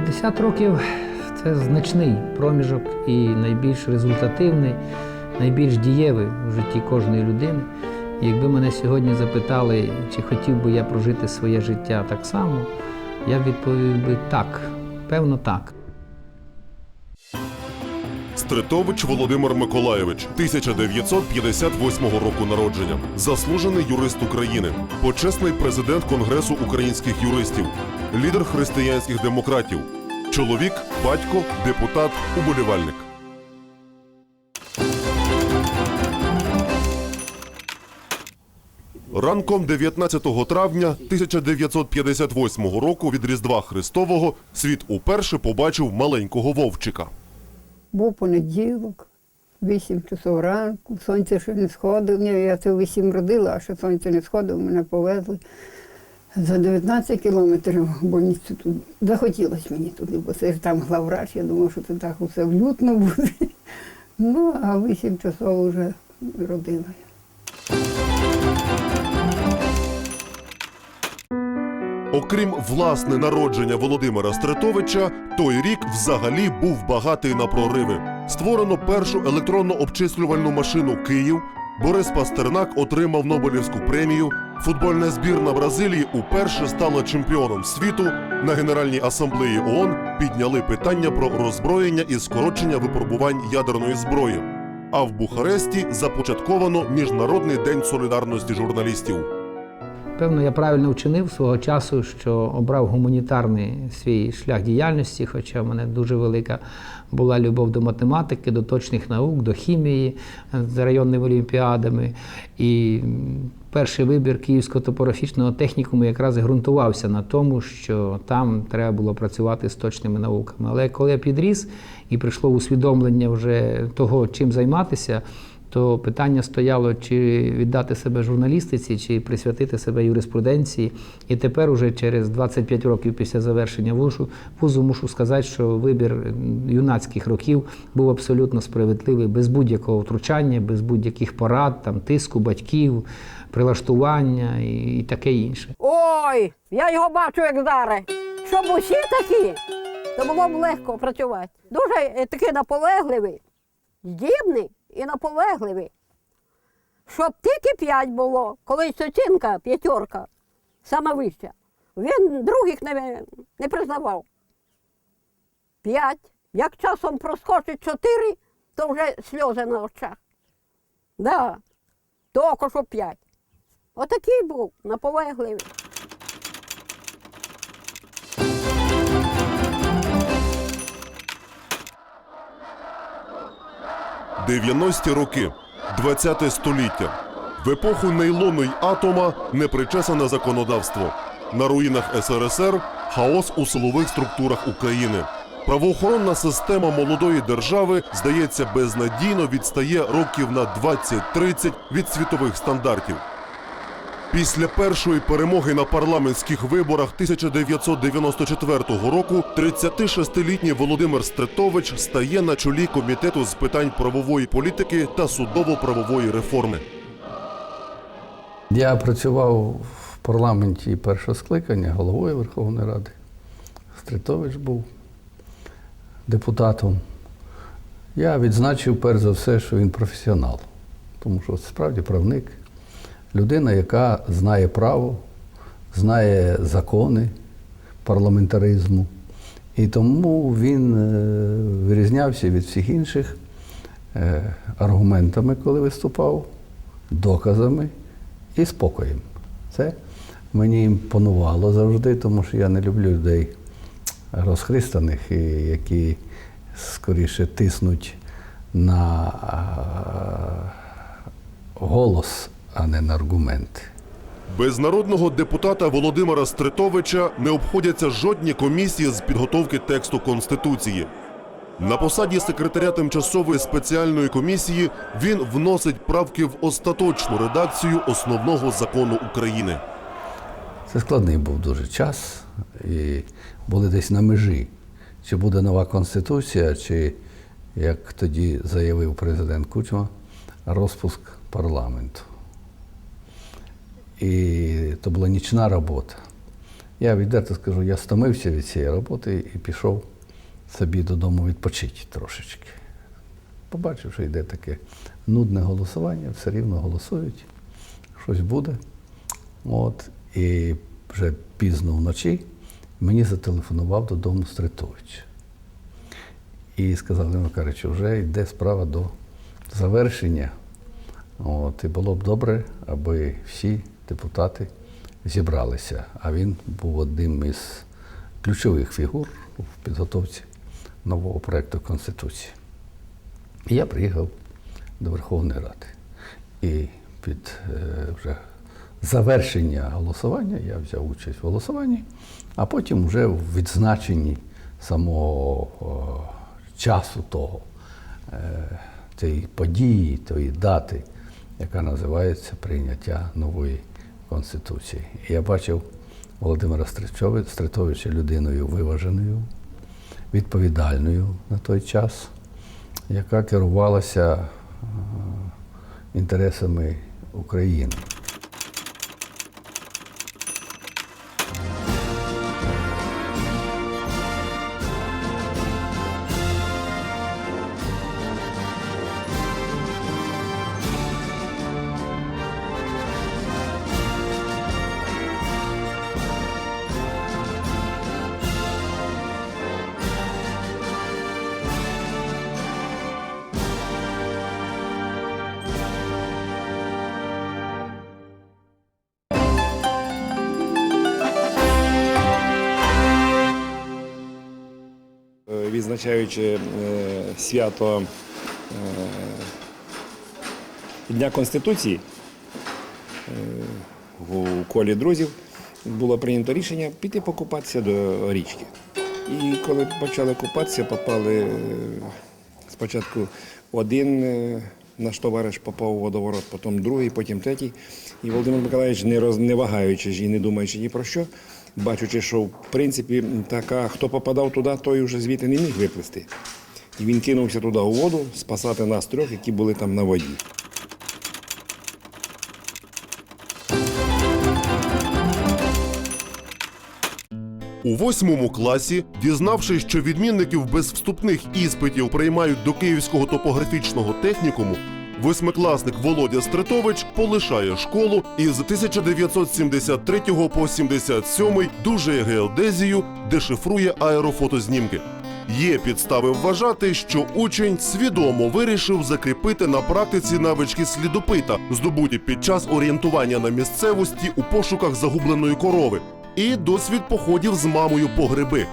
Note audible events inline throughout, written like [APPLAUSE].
50 років це значний проміжок і найбільш результативний, найбільш дієвий в житті кожної людини. І якби мене сьогодні запитали, чи хотів би я прожити своє життя так само, я відповів би так, певно, так. Стритович Володимир Миколайович, 1958 року народження, заслужений юрист України, почесний президент Конгресу українських юристів, лідер християнських демократів, чоловік, батько, депутат, уболівальник. Ранком 19 травня 1958 року від Різдва Христового світ уперше побачив маленького вовчика. Був понеділок, 8 часов ранку, сонце ще не сходило. Я це в 8 родила, а ще сонце не сходило, мене повезли. За 19 кілометрів в больницю тут. Захотілося мені туди, бо це ж там главврач, я думав, що це так усе влютно буде. Ну, а в 8 часов вже родила. Окрім власне народження Володимира Стретовича, той рік взагалі був багатий на прориви. Створено першу електронно обчислювальну машину Київ. Борис Пастернак отримав Нобелівську премію. Футбольна збірна Бразилії уперше стала чемпіоном світу. На Генеральній асамблеї ООН підняли питання про роззброєння і скорочення випробувань ядерної зброї. А в Бухаресті започатковано Міжнародний день солідарності журналістів. Певно, я правильно вчинив свого часу, що обрав гуманітарний свій шлях діяльності, хоча в мене дуже велика була любов до математики, до точних наук, до хімії е, з районними олімпіадами. І перший вибір Київського топографічного технікуму якраз ґрунтувався на тому, що там треба було працювати з точними науками. Але коли я підріс і прийшло усвідомлення вже того, чим займатися, то питання стояло, чи віддати себе журналістиці, чи присвятити себе юриспруденції. І тепер, уже через 25 років після завершення вушу, вузу, мушу сказати, що вибір юнацьких років був абсолютно справедливий, без будь-якого втручання, без будь-яких порад, там, тиску батьків, прилаштування і, таке інше. Ой, я його бачу, як зараз. Щоб усі такі, то було б легко працювати. Дуже е, такий наполегливий, здібний і наполегливий. Щоб тільки п'ять було, колись оцінка п'ятерка, саме вища. Він других не, не признавав. П'ять. Як часом проскочить чотири, то вже сльози на очах. Да, тільки що п'ять. Отакий був наполегливий. 90-ті роки, 20-те століття. В епоху нейлону й атома непричесане законодавство. На руїнах СРСР хаос у силових структурах України. Правоохоронна система молодої держави, здається, безнадійно відстає років на 20-30 від світових стандартів. Після першої перемоги на парламентських виборах 1994 року 36-літній Володимир Стретович стає на чолі комітету з питань правової політики та судово-правової реформи. Я працював в парламенті першого скликання, головою Верховної Ради. Стритович був депутатом. Я відзначив перш за все, що він професіонал, тому що справді правник, людина, яка знає право, знає закони парламентаризму. І тому він е, вирізнявся від всіх інших е, аргументами, коли виступав, доказами і спокоєм. Це мені імпонувало завжди, тому що я не люблю людей розхристаних, які скоріше тиснуть на голос, а не на аргументи. Без народного депутата Володимира Стритовича не обходяться жодні комісії з підготовки тексту Конституції. На посаді секретаря тимчасової спеціальної комісії він вносить правки в остаточну редакцію основного закону України. Це складний був дуже час, і були десь на межі. Чи буде нова конституція, чи, як тоді заявив президент Кучма, розпуск парламенту. І то була нічна робота. Я відверто скажу, я стомився від цієї роботи і пішов собі додому відпочити трошечки. Побачив, що йде таке нудне голосування, все рівно голосують, щось буде. От, і вже пізно вночі мені зателефонував додому Стритович. І сказав Леонід Макарович, вже йде справа до завершення. От, і було б добре, аби всі депутати зібралися. А він був одним із ключових фігур в підготовці нового проєкту Конституції. І я приїхав до Верховної Ради. І під е, вже завершення голосування я взяв участь в голосуванні, а потім вже в відзначенні самого часу того, е, цієї події, тої дати, яка називається прийняття нової Конституції. Я бачив Володимира Стритовича людиною виваженою, відповідальною на той час, яка керувалася е, інтересами України. Відзначаючи е, свято е, Дня Конституції е, у колі друзів було прийнято рішення піти покупатися до річки. І коли почали купатися, попали спочатку один наш товариш попав у водоворот, потім другий, потім третій. І Володимир Миколаївич, не, роз, не вагаючи ж і не думаючи ні про що, бачучи, що в принципі така, хто попадав туди, той вже звідти не міг виплисти. І він кинувся туди у воду спасати нас трьох, які були там на воді. У восьмому класі, дізнавшись, що відмінників без вступних іспитів приймають до Київського топографічного технікуму, восьмикласник Володя Стритович полишає школу і з 1973 по 77 дуже геодезію, дешифрує аерофотознімки. Є підстави вважати, що учень свідомо вирішив закріпити на практиці навички слідопита, здобуті під час орієнтування на місцевості у пошуках загубленої корови, і досвід походів з мамою по гриби.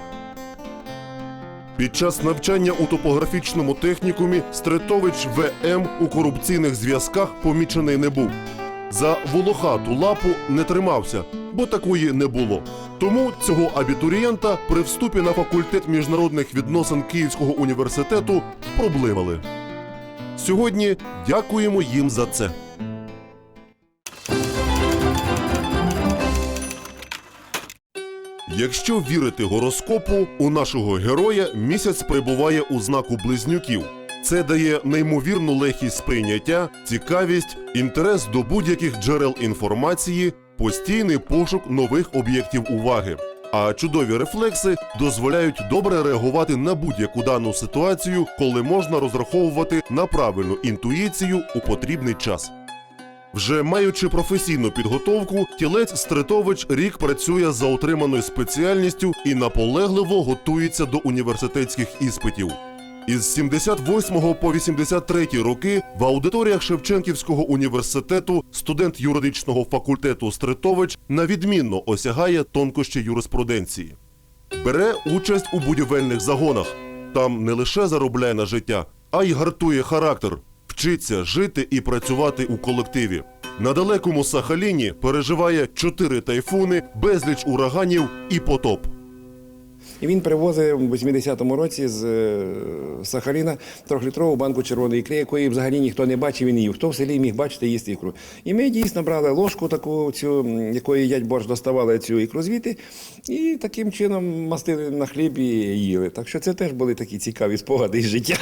Під час навчання у топографічному технікумі Стретович ВМ у корупційних зв'язках помічений не був. За волохату лапу не тримався, бо такої не було. Тому цього абітурієнта при вступі на факультет міжнародних відносин Київського університету проблимали. Сьогодні дякуємо їм за це. Якщо вірити гороскопу, у нашого героя місяць перебуває у знаку близнюків. Це дає неймовірну легкість сприйняття, цікавість, інтерес до будь-яких джерел інформації, постійний пошук нових об'єктів уваги. А чудові рефлекси дозволяють добре реагувати на будь-яку дану ситуацію, коли можна розраховувати на правильну інтуїцію у потрібний час. Вже маючи професійну підготовку, тілець Стритович рік працює за отриманою спеціальністю і наполегливо готується до університетських іспитів. Із 78 по 83 роки в аудиторіях Шевченківського університету студент юридичного факультету Стритович на відмінно осягає тонкощі юриспруденції. Бере участь у будівельних загонах. Там не лише заробляє на життя, а й гартує характер, вчиться жити і працювати у колективі. На далекому Сахаліні переживає чотири тайфуни, безліч ураганів і потоп. І він привозив у 80-му році з е, Сахаліна трьохлітрову банку червоної ікри, якої взагалі ніхто не бачив не їв. Хто в селі міг бачити їсти ікру. І ми дійсно брали ложку, таку цю, якої ядь борщ доставали цю ікру звідти, і таким чином мастили на хліб і їли. Так що це теж були такі цікаві спогади із життя.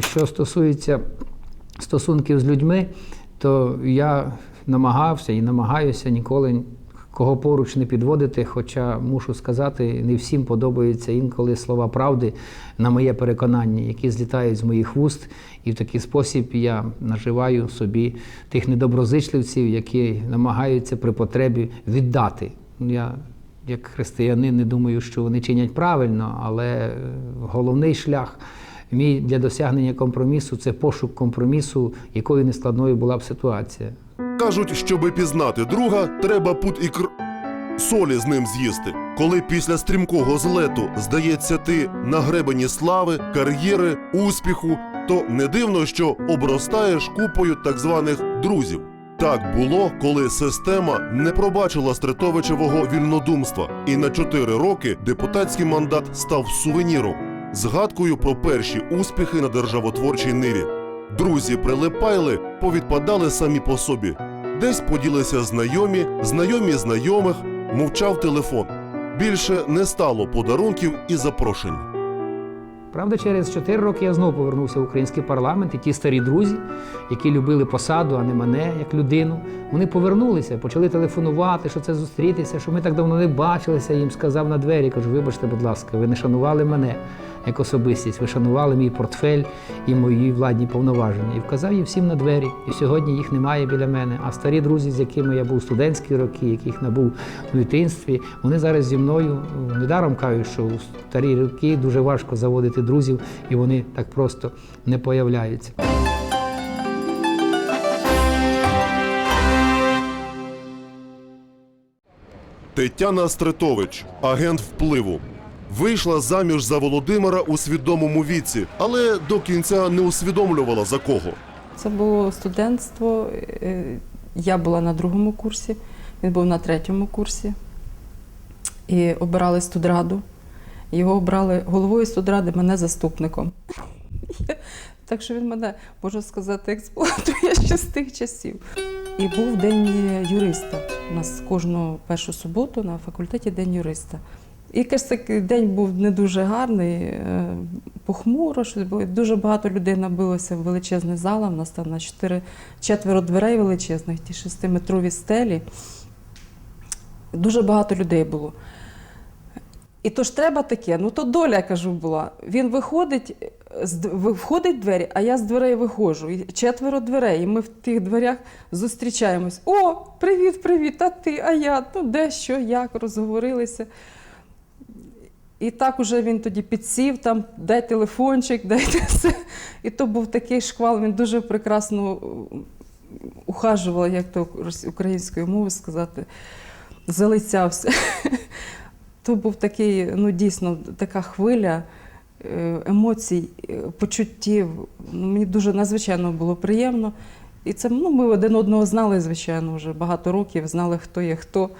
Що стосується стосунків з людьми, то я намагався і намагаюся ніколи кого поруч не підводити. Хоча мушу сказати, не всім подобаються інколи слова правди на моє переконання, які злітають з моїх вуст. І в такий спосіб я наживаю собі тих недоброзичливців, які намагаються при потребі віддати. Я як християнин не думаю, що вони чинять правильно, але е, головний шлях мій для досягнення компромісу це пошук компромісу, якою нескладною була б ситуація. Кажуть, щоби пізнати друга, треба пут і кр... солі з ним з'їсти. Коли після стрімкого злету, здається, ти на гребені слави, кар'єри, успіху, то не дивно, що обростаєш купою так званих друзів. Так було, коли система не пробачила Стретовичевого вільнодумства, і на чотири роки депутатський мандат став сувеніром, згадкою про перші успіхи на державотворчій ниві. Друзі прилипайли, повідпадали самі по собі. Десь поділися знайомі, знайомі знайомих, мовчав телефон. Більше не стало подарунків і запрошень. Правда, через 4 роки я знову повернувся в український парламент, і ті старі друзі, які любили посаду, а не мене як людину, вони повернулися, почали телефонувати, що це зустрітися, що ми так давно не бачилися. Їм сказав на двері, кажу, вибачте, будь ласка, ви не шанували мене як особистість, ви шанували мій портфель і мої владні повноваження. І вказав їм всім на двері. І сьогодні їх немає біля мене. А старі друзі, з якими я був студентські роки, яких набув в дитинстві, вони зараз зі мною недаром кажуть, що у старі роки дуже важко заводити друзів, і вони так просто не появляються. Тетяна Стретович, агент впливу. Вийшла заміж за Володимира у свідомому віці, але до кінця не усвідомлювала за кого. Це було студентство. е, Я була на другому курсі, він був на третьому курсі. І обирали студраду. Його обрали головою студради, мене заступником. [LAUGHS] Так що він мене, можу сказати, експлуатує ще з тих часів. І був день юриста. У нас кожну першу суботу на факультеті день юриста. Якийсь такий день був не дуже гарний, е, похмуро, щось було. Дуже багато людей набилося в величезний зал. У нас там на чотири, четверо дверей величезних, ті шестиметрові стелі. Дуже багато людей було. І то ж треба таке, ну то доля, я кажу, була. Він виходить, входить в двері, а я з дверей виходжу. Четверо дверей. І ми в тих дверях зустрічаємось. О, привіт, привіт, а ти, а я, ну де що, як, розговорилися. І так уже він тоді підсів, там, дай телефончик, дайте [LAUGHS] все. І то був такий шквал, він дуже прекрасно е, ухажував, як то українською мовою сказати, залицявся. [LAUGHS] То був такий, ну дійсно, така хвиля е, емоцій, е, почуттів. Ну, Мені дуже надзвичайно було приємно. І це ну, ми один одного знали, звичайно, вже багато років, знали, хто є хто.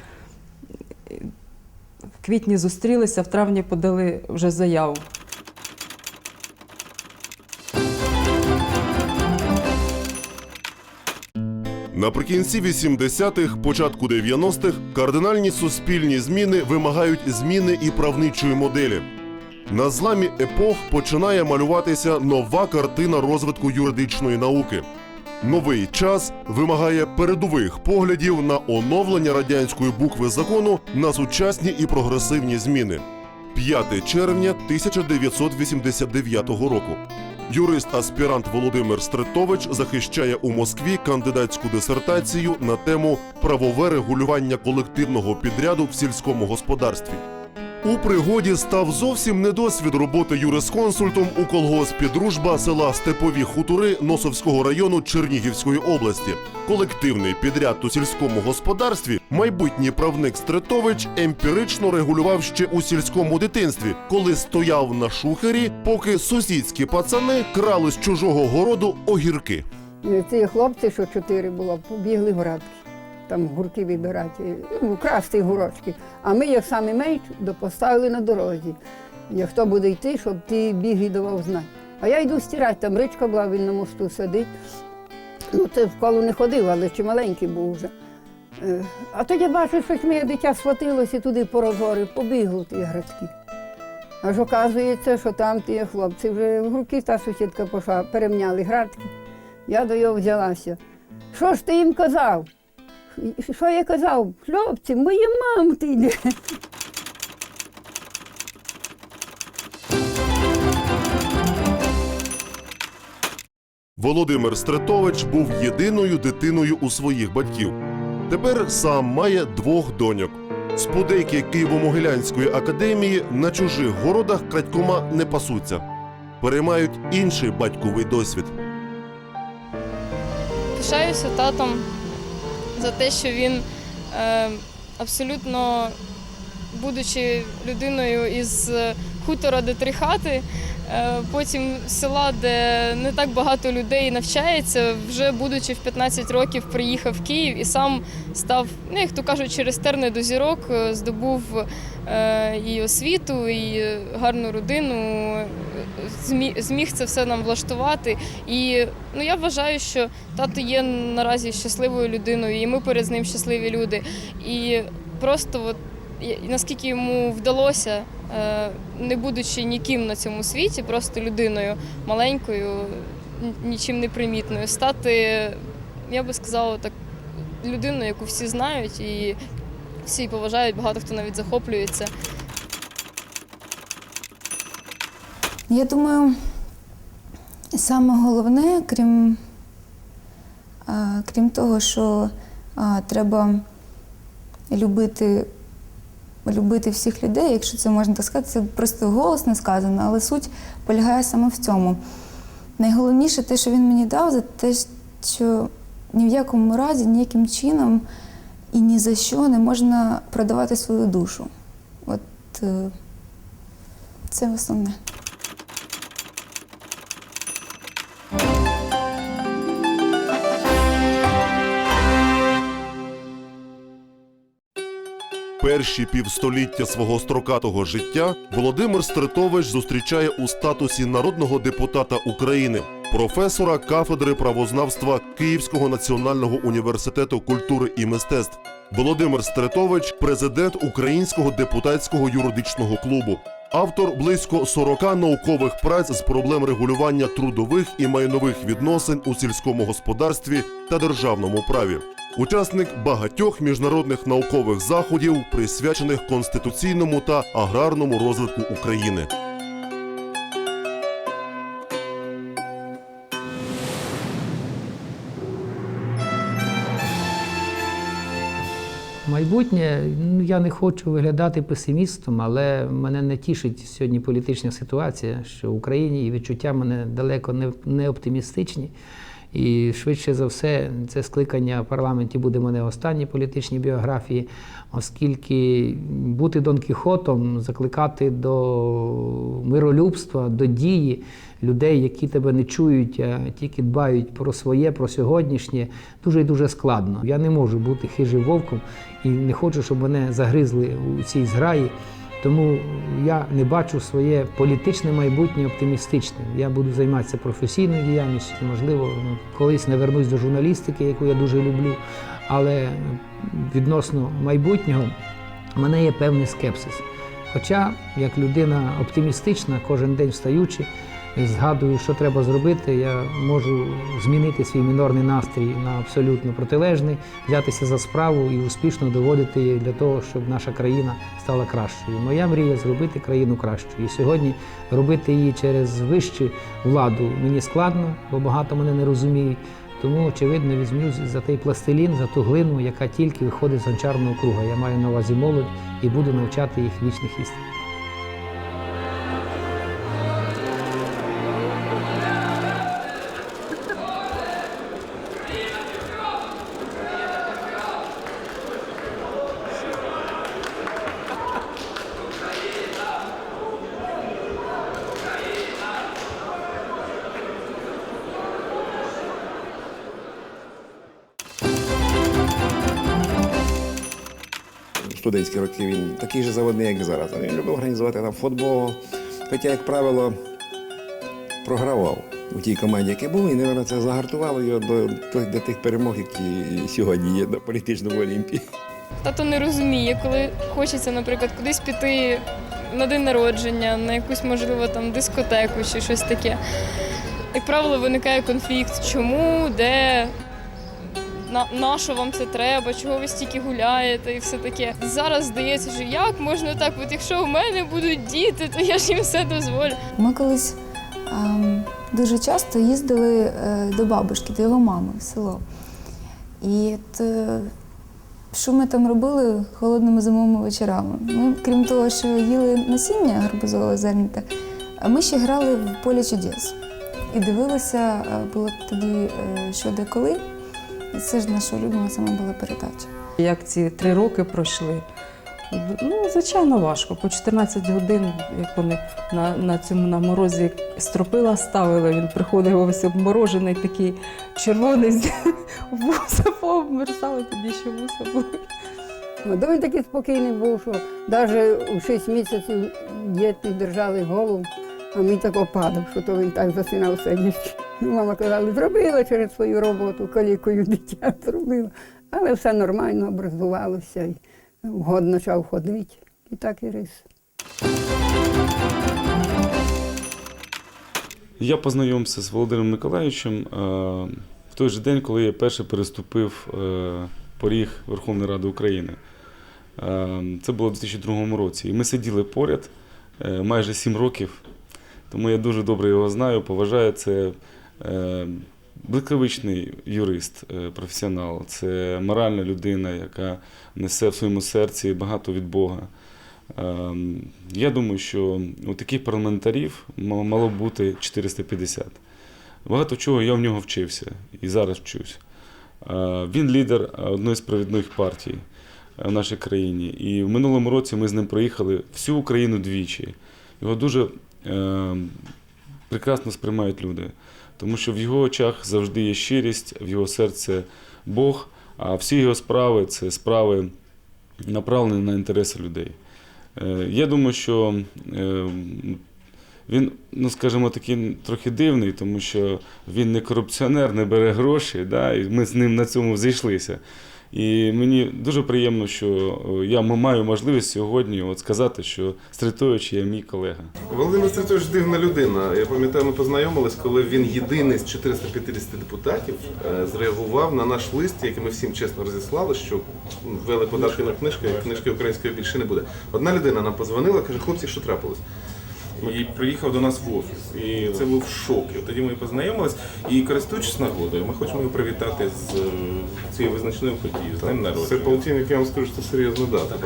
Квітні зустрілися, в травні подали вже заяву. Наприкінці 80-х, початку 90-х кардинальні суспільні зміни вимагають зміни і правничої моделі. На зламі епох починає малюватися нова картина розвитку юридичної науки. Новий час вимагає передових поглядів на оновлення радянської букви закону на сучасні і прогресивні зміни. 5 червня 1989 року. Юрист-аспірант Володимир Стретович захищає у Москві кандидатську дисертацію на тему правове регулювання колективного підряду в сільському господарстві. У пригоді став зовсім не досвід роботи юрисконсультом у колгоспі Дружба села Степові хутори Носовського району Чернігівської області. Колективний підряд у сільському господарстві майбутній правник Стретович емпірично регулював ще у сільському дитинстві, коли стояв на шухері, поки сусідські пацани крали з чужого городу огірки. Ці хлопці, що чотири було, побігли в градки. Там гурки вибирати, ну, красти гурочки. А ми, як самі менш, поставили на дорозі. Як хто буде йти, щоб ти біг і давав знати. А я йду стирати, там річка була, він на мосту сидить. Ну, це в школу не ходив, але чи маленький був вже. Е, А тоді бачу, щось моє дитя схватилося туди по розгорі, побігло ті градки. Аж оказується, що там ті хлопці вже в гурки та сусідка пішла, перемняли градки. Я до його взялася. Що ж ти їм казав? Що я казав? Хлопці, моя мама ти йде. Володимир Стретович був єдиною дитиною у своїх батьків. Тепер сам має двох доньок. Спудейки Києво-Могилянської академії на чужих городах крадькома не пасуться. Переймають інший батьковий досвід. Пишаюся татом за те, що він е, абсолютно, будучи людиною із хутора до три хати, е, потім села, де не так багато людей навчається, вже будучи в 15 років, приїхав в Київ і сам став, ну як то кажуть, через терни до зірок, е, здобув е, і освіту, і гарну родину, зміг це все нам влаштувати. І ну, я вважаю, що тато є наразі щасливою людиною, і ми перед ним щасливі люди. І просто от, наскільки йому вдалося, е, не будучи ніким на цьому світі, просто людиною маленькою, нічим не примітною, стати, я би сказала, так, людиною, яку всі знають і всі поважають, багато хто навіть захоплюється. Я думаю, саме головне, крім, крім того, що треба любити, любити всіх людей, якщо це можна так сказати, це просто голосно сказано, але суть полягає саме в цьому. Найголовніше те, що він мені дав, це те, що ні в якому разі, ніяким чином і ні за що не можна продавати свою душу. От е, це основне. Перші півстоліття свого строкатого життя Володимир Стретович зустрічає у статусі народного депутата України, професора кафедри правознавства Київського національного університету культури і мистецтв. Володимир Стретович президент Українського депутатського юридичного клубу. Автор близько 40 наукових праць з проблем регулювання трудових і майнових відносин у сільському господарстві та державному праві. Учасник багатьох міжнародних наукових заходів, присвячених конституційному та аграрному розвитку України. Майбутнє, ну я не хочу виглядати песимістом, але мене не тішить сьогодні політична ситуація, що в Україні і відчуття мене далеко не, не оптимістичні. І швидше за все, це скликання в парламенті буде мене в останній політичній біографії, оскільки бути Дон Кіхотом, закликати до миролюбства, до дії людей, які тебе не чують, а тільки дбають про своє, про сьогоднішнє, дуже і дуже складно. Я не можу бути хижим вовком і не хочу, щоб мене загризли у цій зграї. Тому я не бачу своє політичне майбутнє оптимістичним. Я буду займатися професійною діяльністю, можливо, ну, колись не вернусь до журналістики, яку я дуже люблю. Але відносно майбутнього в мене є певний скепсис. Хоча, як людина оптимістична, кожен день встаючи, згадую, що треба зробити, я можу змінити свій мінорний настрій на абсолютно протилежний, взятися за справу і успішно доводити її для того, щоб наша країна стала кращою. Моя мрія зробити країну кращою. І сьогодні робити її через вищу владу мені складно, бо багато мене не розуміють. Тому, очевидно, візьму за той пластилін, за ту глину, яка тільки виходить з гончарного круга. Я маю на увазі молодь і буду навчати їх вічних істин. Студентські роки він такий же заводний, як і зараз. Він любив організувати там футбол. Хоча, як правило, програвав у тій команді, який був, і, мабуть, це загартувало його до, до, тих перемог, які сьогодні є на політичному олімпі. Тато не розуміє, коли хочеться, наприклад, кудись піти на день народження, на якусь, можливо, там дискотеку чи щось таке. як правило, виникає конфлікт. Чому, де, на, на що вам це треба, чого ви стільки гуляєте і все таке. Зараз здається, що як можна так, от якщо у мене будуть діти, то я ж їм все дозволю. Ми колись ем, дуже часто їздили е, до бабушки, до його мами в село. І от, е, що ми там робили холодними зимовими вечорами? Ми, крім того, що їли насіння гарбузове зернята, ми ще грали в полі чудес. І дивилися, е, було тоді е, що де коли. І це ж наша улюблена саме була передача. Як ці три роки пройшли. Ну, звичайно, важко. По 14 годин, як вони на, на цьому на морозі стропила ставили, він приходив весь обморожений, такий червоний, з- [LAUGHS] вуса пообмерзали, тоді ще вуса були. Ну, то він такий спокійний був, що навіть у 6 місяців діти держали голову, а мій тако падав, що то він так засинав Мама казала, зробила через свою роботу, калікою дитя зробила. Але все нормально образувалося, і год почав ходити. І так і рис. Я познайомився з Володимиром Миколаївичем е, в той же день, коли я перше переступив е, поріг Верховної Ради України. Е, Це було у 2002 році. І ми сиділи поряд майже сім років, тому я дуже добре його знаю, поважаю. Це е, блискавичний юрист, е, професіонал, це моральна людина, яка несе в своєму серці багато від Бога. Ем, Я думаю, що у таких парламентарів мало бути 450. Багато чого я в нього вчився і зараз вчусь. Е, Він лідер одної з провідних партій в нашій країні. І в минулому році ми з ним проїхали всю Україну двічі. Його дуже е, прекрасно сприймають люди, тому що в його очах завжди є щирість, в його серці Бог, а всі його справи це справи направлені на інтереси людей. Е, Я думаю, що е, він, ну скажімо, такий трохи дивний, тому що він не корупціонер, не бере гроші, да, і ми з ним на цьому зійшлися. І мені дуже приємно, що е, я маю можливість сьогодні от сказати, що Стритович є мій колега. Володимир Стритович дивна людина. Я пам'ятаю, ми познайомились, коли він єдиний з 450 депутатів е, зреагував на наш лист, який ми всім чесно розіслали, що ввели податки на книжки, книжки української більше не буде. Одна людина нам позвонила, каже, хлопці, що трапилось? І приїхав до нас в офіс. І це був шок. І Тоді ми познайомились. І користуючись нагодою, ми хочемо його привітати з е, цією визначною подією, з Це народження. полтинник, я вам скажу, що це серйозна дата.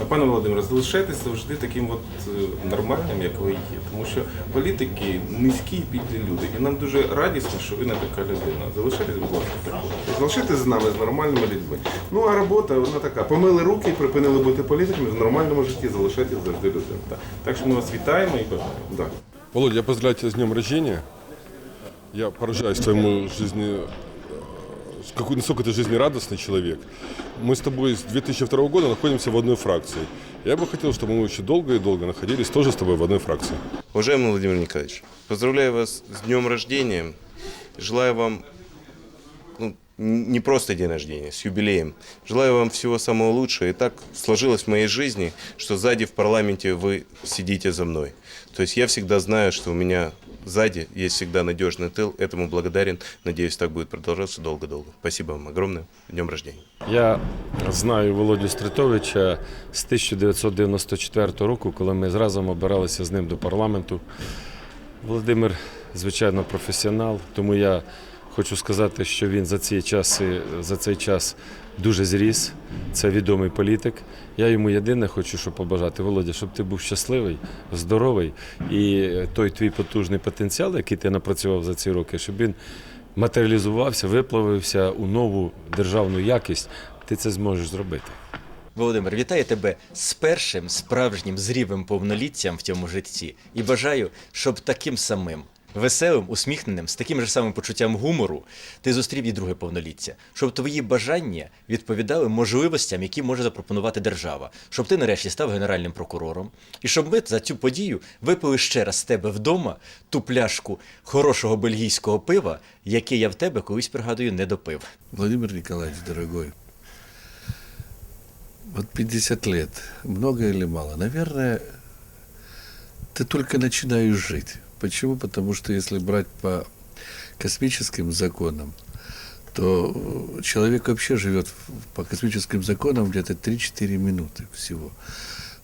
А пане Володимире, залишайтесь завжди таким от е, нормальним, як ви є. Тому що політики низькі і підлі люди. І нам дуже радісно, що ви не така людина. Залишайтесь, будь ласка, такою. Залишитись з нами, з нормальними людьми. Ну а робота, вона така. Помили руки, припинили бути політиками, в нормальному житті залишайтесь завжди. Так. Так що ми вас вітаємо бажаємо. Да. Володя, я поздравляю тебя с днем рождения. Я поражаюсь твоему жизни, э, какой, насколько ты жизнерадостный человек. Мы с тобой с 2002 года находимся в одной фракции. Я бы хотел, чтобы мы еще долго и долго находились тоже с тобой в одной фракции. Уважаемый Владимир Николаевич, поздравляю вас с днем рождения. Желаю вам ну, не просто день рождения, с юбилеем. Желаю вам всего самого лучшего. И так сложилось в моей жизни, что сзади в парламенте вы сидите за мной. То есть я всегда знаю, что у меня сзади есть всегда надежный тыл. Этому благодарен. Надеюсь, так будет продолжаться долго-долго. Спасибо вам огромное. С днем рождения. Я знаю Володю Стритовича з 1994 року, коли ми разом обиралися з ним до парламенту. Володимир, звичайно, професіонал, тому я хочу сказати, що він за ці часи, за цей час дуже зріс. Це відомий політик. Я йому єдине хочу, щоб побажати, Володя, щоб ти був щасливий, здоровий і той твій потужний потенціал, який ти напрацював за ці роки, щоб він матеріалізувався, виплавився у нову державну якість. Ти це зможеш зробити. Володимир, вітаю тебе з першим справжнім зрівим повноліттям в цьому житті і бажаю, щоб таким самим веселим, усміхненим, з таким же самим почуттям гумору ти зустрів і друге повноліття, щоб твої бажання відповідали можливостям, які може запропонувати держава, щоб ти нарешті став генеральним прокурором, і щоб ми за цю подію випили ще раз з тебе вдома ту пляшку хорошого бельгійського пива, яке я в тебе колись пригадую не допив. Владимир Николаевич, дорогой, вот 50 лет, много или мало? Наверное, ты только начинаешь жить. Почему? Потому что если брать по космическим законам, то э, человек вообще живет в- по космическим законам где-то 3-4 минуты всего.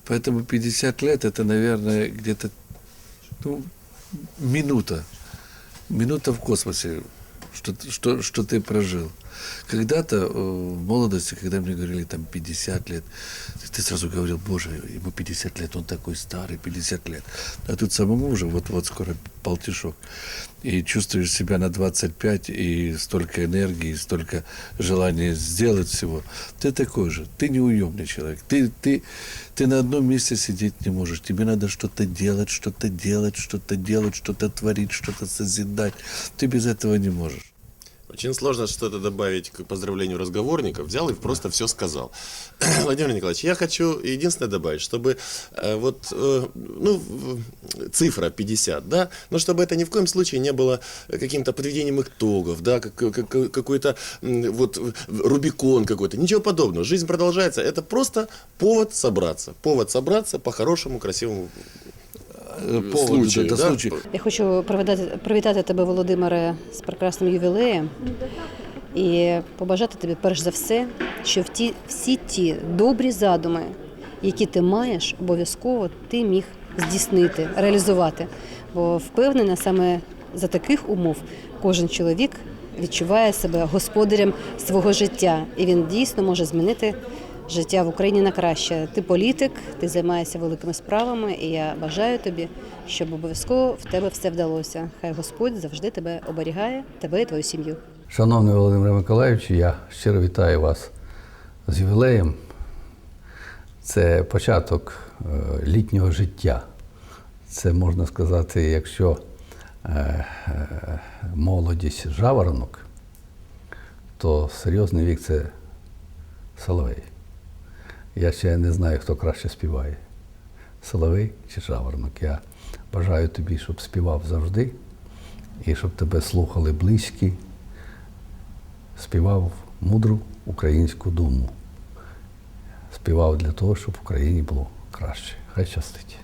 Поэтому 50 лет это, наверное, где-то ну, минута. Минута в космосе, что, ты- что, что ты прожил. Когда-то э, в молодости, когда мне говорили там 50 лет, ты сразу говорил, боже, ему 50 лет, он такой старый, 50 лет. А тут самому уже вот-вот скоро полтишок. И чувствуешь себя на 25, и столько энергии, столько желания сделать всего. Ты такой же, ты неуемный человек. Ты, ты, ты на одном месте сидеть не можешь. Тебе надо что-то делать, что-то делать, что-то делать, что-то творить, что-то созидать. Ты без этого не можешь. Очень сложно что-то добавить к поздравлению разговорников. Взял и просто все сказал. [CLEARS THROAT] Владимир Николаевич, я хочу единственное добавить, чтобы э, вот, э, ну, в- цифра 50, да, но чтобы это ни в коем случае не было каким-то подведением итогов, да, как, как- какой-то м, вот э, Рубикон какой-то, ничего подобного. Жизнь продолжается. Это просто повод собраться. Повод собраться по хорошему, красивому Э, повод, случаю. это да? случай. Я хочу привітати, привітати тебе, Володимире, з прекрасним ювілеєм і побажати тобі перш за все, що в ті, всі ті добрі задуми, які ти маєш, обов'язково ти міг здійснити, реалізувати. Бо впевнена, саме за таких умов кожен чоловік відчуває себе господарем свого життя, і він дійсно може змінити життя в Україні на краще. Ти політик, ти займаєшся великими справами, і я бажаю тобі, щоб обов'язково в тебе все вдалося. Хай Господь завжди тебе оберігає, тебе і твою сім'ю. Шановний Володимир Миколаївич, я щиро вітаю вас з ювілеєм. Це початок е, літнього життя. Це можна сказати, якщо е, е, молодість жаворонок, то серйозний вік це соловей. Я ще не знаю, хто краще співає. Соловей чи жаворонок. Я бажаю тобі, щоб співав завжди, і щоб тебе слухали близькі, співав мудру українську думу. Співав для того, щоб в Україні було краще. Хай щастить.